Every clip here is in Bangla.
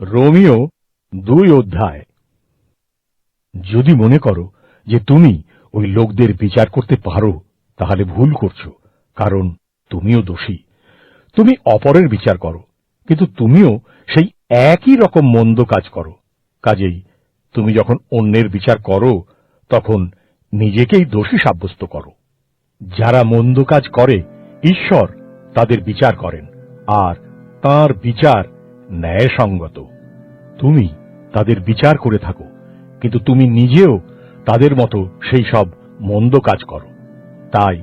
রোমিও দুই অধ্যায়। যদি মনে করো যে তুমি ওই লোকদের বিচার করতে পারো, তাহলে ভুল করছ, কারণ তুমিও দোষী। তুমি অপরের বিচার করো, কিন্তু তুমিও সেই একই রকম মন্দ কাজ করো। কাজেই তুমি যখন অন্যের বিচার করো, তখন নিজেকেই দোষী সাব্যস্ত করো। যারা মন্দ কাজ করে, ঈশ্বর তাদের বিচার করেন, আর তার বিচার ন্যায়সঙ্গত। তুমি তাদের বিচার করে থাকো, কিন্তু তুমি নিজেও তাদের মতো সেই সব মন্দ কাজ করো। তাই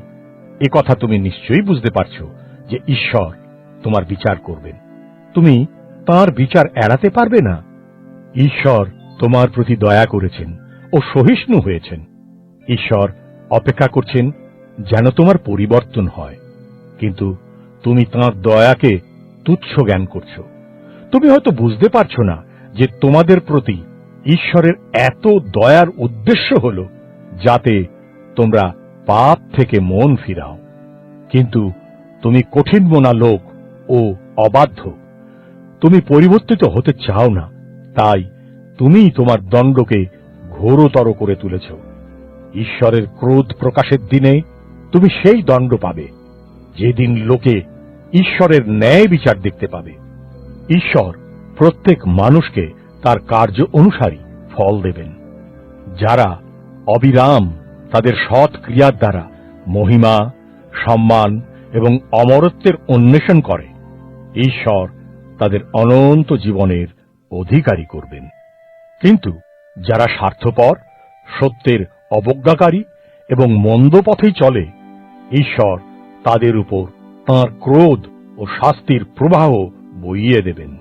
এ কথা তুমি নিশ্চয়ই বুঝতে পারছ যে ঈশ্বর তোমার বিচার করবেন। তুমি তার বিচার এড়াতে পারবে না। ঈশ্বর তোমার প্রতি দয়া করেছেন ও সহিষ্ণু হয়েছেন। ঈশ্বর অপেক্ষা করছেন যেন তোমার পরিবর্তন হয়, কিন্তু তুমি তাঁর দয়াকে তুচ্ছ জ্ঞান করছ। তুমি হয়তো বুঝতে পারছ না যে তোমাদের প্রতি ঈশ্বরের এত দয়ার উদ্দেশ্য হল যাতে তোমরা পাপ থেকে মন ফিরাও। কিন্তু তুমি কঠিন মনা লোক ও অবাধ্য। তুমি পরিবর্তিত হতে চাও না, তাই তুমি তোমার দণ্ডকে ঘোরতর করে তুলেছ। ঈশ্বরের ক্রোধ প্রকাশের দিনে তুমি সেই দণ্ড পাবে, যেদিন লোকে ঈশ্বরের ন্যায় বিচার দেখতে পাবে। ঈশ্বর প্রত্যেক মানুষকে তার কার্য অনুসারী ফল দেবেন। যারা অবিরাম তাদের সৎ ক্রিয়ার দ্বারা মহিমা, সম্মান এবং অমরত্বের অন্বেষণ করে, ঈশ্বর তাদের অনন্ত জীবনের অধিকারী করবেন। কিন্তু যারা স্বার্থপর, সত্যের অবজ্ঞাকারী এবং মন্দ পথেই চলে, ঈশ্বর তাদের উপর তাঁর ক্রোধ ও শাস্তির প্রবাহ বইয়ে দেবেন।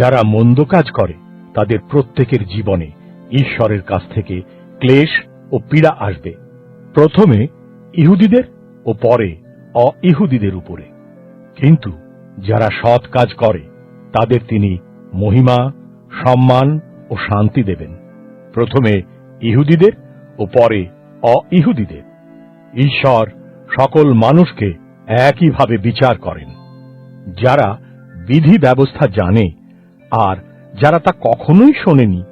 যারা মন্দ কাজ করে, তাদের প্রত্যেকের জীবনে ঈশ্বরের কাছ থেকে ক্লেশ ও পীড়া আসবে। প্রথমে ইহুদিদের ও পরে অইহুদিদের উপরে। কিন্তু যারা সৎ কাজ করে, তাদের তিনি মহিমা, সম্মান ও শান্তি দেবেন। প্রথমে ইহুদিদের ও পরে অইহুদিদের। ঈশ্বর সকল মানুষকে একইভাবে বিচার করেন। যারা বিধি ব্যবস্থা জানে, আর যারা তা কখনোই শোনেনি,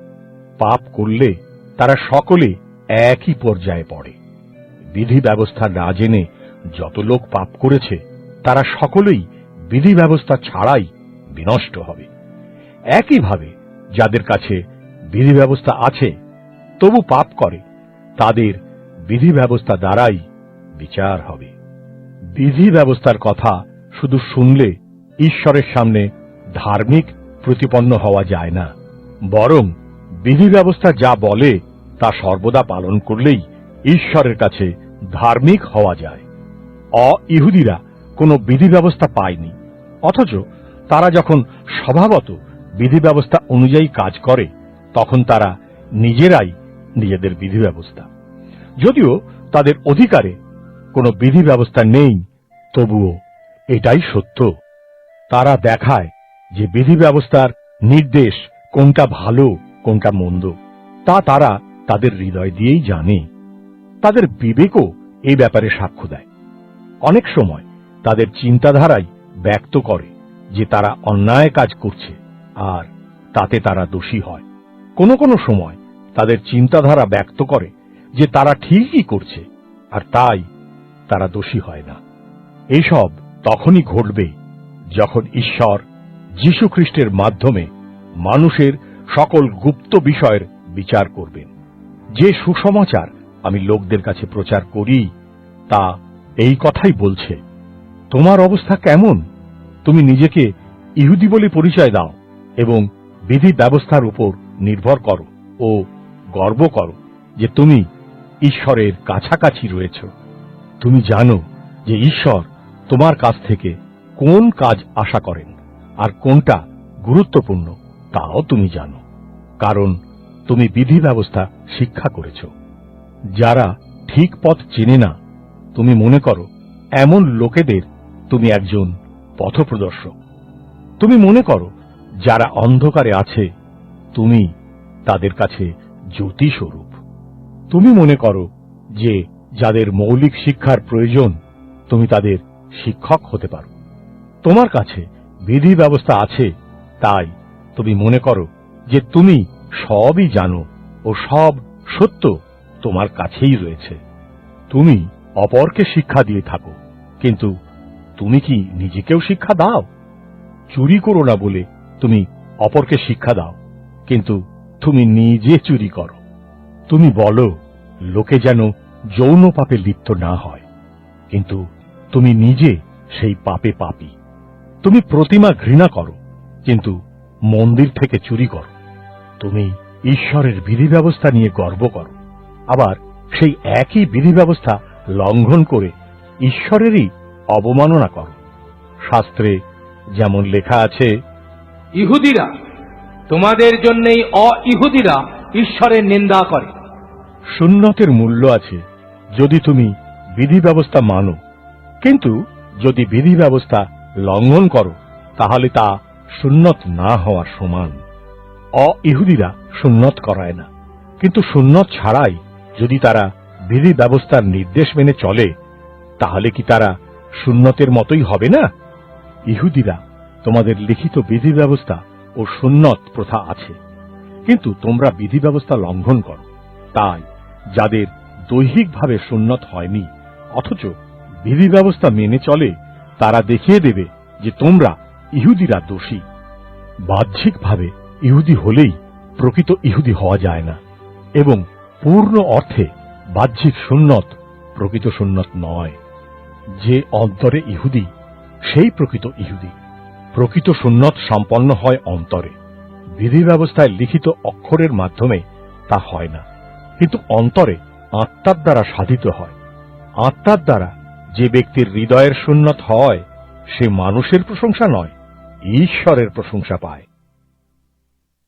পাপ করলে তারা সকলে একই পর্যায়ে পড়ে। বিধি ব্যবস্থা না জেনে যত লোক পাপ করেছে, তারা সকলেই বিধি ব্যবস্থা ছাড়াই বিনষ্ট হবে। একইভাবে যাদের কাছে বিধি ব্যবস্থা আছে, তবু পাপ করে, তাদের বিধি ব্যবস্থা দ্বারাই বিচার হবে। বিধি ব্যবস্থার কথা শুধু শুনলে ঈশ্বরের সামনে ধার্মিক প্রতিপন্ন হওয়া যায় না। বরং বিধি ব্যবস্থা যা বলে, তা সর্বদা পালন করলেই ঈশ্বরের কাছে ধার্মিক হওয়া যায়। অ ইহুদিরা কোনো বিধি ব্যবস্থা পায়নি, অথচ তারা যখন স্বভাবত বিধি ব্যবস্থা অনুযায়ী কাজ করে, তখন তারা নিজেরাই নিজেদের বিধি ব্যবস্থা যদিও তাদের অধিকারে কোনো বিধি ব্যবস্থা নেই, তবুও এটাই সত্য। তারা দেখায় যে বিধি ব্যবস্থার নির্দেশ কোনটা ভালো, কোনটা মন্দ। তা তারা তাদের হৃদয় দিয়েই জানে। তাদের বিবেকও এই ব্যাপারে সাক্ষ্য দেয়। অনেক সময় তাদের চিন্তাধারাই ব্যক্ত করে যে তারা অন্যায় কাজ করছে আর তাতে তারা দোষী হয়। কোনো কোনো সময় তাদের চিন্তাধারা ব্যক্ত করে যে তারা ঠিকই করছে আর তাই তারা দোষী হয় না। এইসব তখনই ঘটবে যখন ঈশ্বর যীশু খ্রিস্টের মাধ্যমে মানুষের সকল গুপ্ত বিষয়ের বিচার করবেন। যে সুসমাচার আমি লোকদের কাছে প্রচার করি, তা এই কথাই বলছে, তোমার অবস্থা কেমন? তুমি নিজেকে ইহুদি বলে পরিচয় দাও এবং বিধি ব্যবস্থার উপর নির্ভর করো ও গর্ব করো যে তুমি ঈশ্বরের কাছাকাছি রয়েছ। তুমি জানো যে ঈশ্বর তোমার কাছ থেকে কোন কাজ আশা করেন আর কোনটা গুরুত্বপূর্ণ তাও তুমি জানো। কারণ তুমি বিধি ব্যবস্থা শিক্ষা করেছ। যারা ঠিক পথ চেনে না, তুমি মনে করো এমন লোকেদের তুমি একজন পথপ্রদর্শক। তুমি মনে করো যারা অন্ধকারে আছে, তুমি তাদের কাছে জ্যোতি স্বরূপ তুমি মনে করো যে যাদের মৌলিক শিক্ষার প্রয়োজন, তুমি তাদের শিক্ষক হতে পারো। তোমার কাছে বিধি ব্যবস্থা আছে, তাই তুমি মনে করো যে তুমি সবই জানো ও সব সত্য তোমার কাছেই রয়েছে। তুমি অপরকে শিক্ষা দিয়ে থাকো, কিন্তু তুমি কি নিজেকেও শিক্ষা দাও? চুরি করো না বলে তুমি অপরকে শিক্ষা দাও, কিন্তু তুমি নিজে চুরি করো। তুমি বলো, লোকে যেন যৌন পাপে লিপ্ত না হয়, কিন্তু তুমি নিজে সেই পাপে পাপী। তুমি প্রতিমা ঘৃণা করো কিন্তু মন্দির থেকে চুরি করো। তুমি ঈশ্বরের বিধি ব্যবস্থা নিয়ে গর্ব করো। আবার সেই একই বিধি ব্যবস্থা লঙ্ঘন করে ঈশ্বরেরই অবমাননা করো। শাস্ত্রে যেমন লেখা আছে ইহুদিরা তোমাদের জন্যই অ ইহুদিরা ঈশ্বরের নিন্দা করে। সুন্নতের মূল্য আছে যদি তুমি বিধি ব্যবস্থা মানো। কিন্তু যদি বিধি ব্যবস্থা লঙ্ঘন করো, তাহলে তা সুন্নত না হওয়ার সমান। অ ইহুদিরা সুন্নত করায় না। কিন্তু সুন্নত ছাড়াই যদি তারা বিধি ব্যবস্থার নির্দেশ মেনে চলে, তাহলে কি তারা সুন্নতের মতোই হবে না? ইহুদিরা, তোমাদের লিখিত বিধি ব্যবস্থা ও সুন্নত প্রথা আছে। কিন্তু তোমরা বিধি ব্যবস্থা লঙ্ঘন করো। তাই যাদের দৈহিকভাবে সুন্নত হয়নি, অথচ বিধি ব্যবস্থা মেনে চলে তারা দেখিয়ে দেবে যে তোমরা ইহুদিরা দোষী। বাহ্যিকভাবে ইহুদি হলেই প্রকৃত ইহুদি হওয়া যায় না, এবং পূর্ণ অর্থে বাহ্যিক সুন্নত প্রকৃত সুন্নত নয়। যে অন্তরে ইহুদি, সেই প্রকৃত ইহুদি। প্রকৃত সুন্নত সম্পন্ন হয় অন্তরে। বিধি ব্যবস্থায় লিখিত অক্ষরের মাধ্যমে তা হয় না। কিন্তু অন্তরে আত্মার দ্বারা সাধিত হয়। আত্মার দ্বারা যে ব্যক্তির হৃদয়ের সুন্নত হয় সে মানুষের প্রশংসা নয় ঈশ্বরের প্রশংসা পায়।